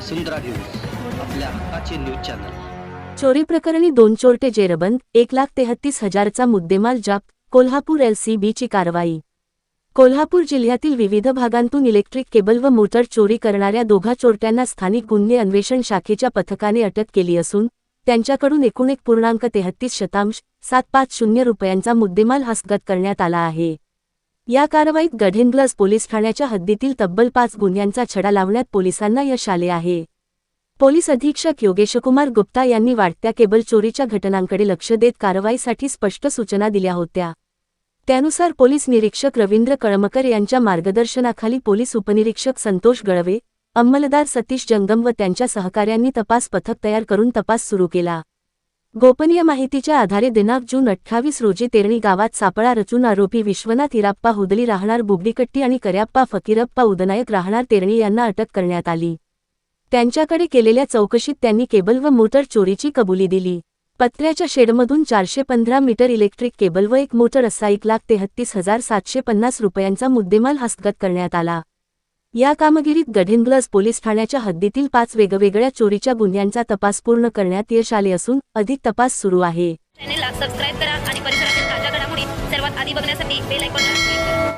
वसुंधरा news आपल्या हक्काचे news channel. चोरी प्रकरणी दोन चोरटे जेरबंद एक लाख तेहत्तीस हजारचा मुद्देमाल जप्त कोल्हापूर एलसीबीची कारवाई. कोल्हापूर जिल्ह्यातील विविध भागांतून इलेक्ट्रिक केबल व मोटर चोरी करणाऱ्या दोघा चोरट्यांना स्थानिक गुन्हे अन्वेषण शाखेच्या पथकाने अटक केली असून त्यांच्याकडून एकूण एक पूर्णांक तेहत्तीस शतांश सात पाच शून्य रुपयांचा मुद्देमाल हस्तगत करण्यात आला आहे. या कारवाईत गढेंग्लज पोलीस ठाण्याच्या हद्दीतील तब्बल पाच गुन्ह्यांचा छडा लावण्यात पोलिसांना यश आले आहे. पोलीस अधीक्षक योगेशकुमार गुप्ता यांनी वाढत्या केबल चोरीच्या घटनांकडे लक्ष देत कारवाईसाठी स्पष्ट सूचना दिल्या होत्या. त्यानुसार पोलीस निरीक्षक रवींद्र कळमकर यांच्या मार्गदर्शनाखाली पोलीस उपनिरीक्षक संतोष गळवे अंमलदार सतीश जंगम व त्यांच्या सहकाऱ्यांनी तपास पथक तयार करून तपास सुरू केला. गोपनीय माहितीच्या आधारे दिनांक जून अठ्ठावीस रोजी तेरणी गावात सापळा रचून आरोपी विश्वनाथ हिराप्पा हुदली राहणार बुबडीकट्टी आणि कर्याप्पा फकीरप्पा उदनायक राहणार तेरणी यांना अटक करण्यात आली. त्यांच्याकडे केलेल्या चौकशीत त्यांनी केबल व मोटर चोरीची कबुली दिली. पत्र्याच्या शेडमधून चारशे पंधरा मीटर इलेक्ट्रिक केबल व एक मोटर असा एक लाख तेहत्तीस हजार सातशे पन्नास रुपयांचा मुद्देमाल हस्तगत करण्यात आला. या कामगिरीत गढिंग्लज पोलीस ठाण्याच्या हद्दीतील पाच वेगवेगळ्या चोरीच्या गुन्ह्यांचा तपास पूर्ण करण्यात यश आले असून अधिक तपास सुरू आहे. चॅनेलला सबस्क्राईब करा आणि परिसरातील ताज्या घडामोडी सर्वात आधी बघण्यासाठी बेल आयकॉनला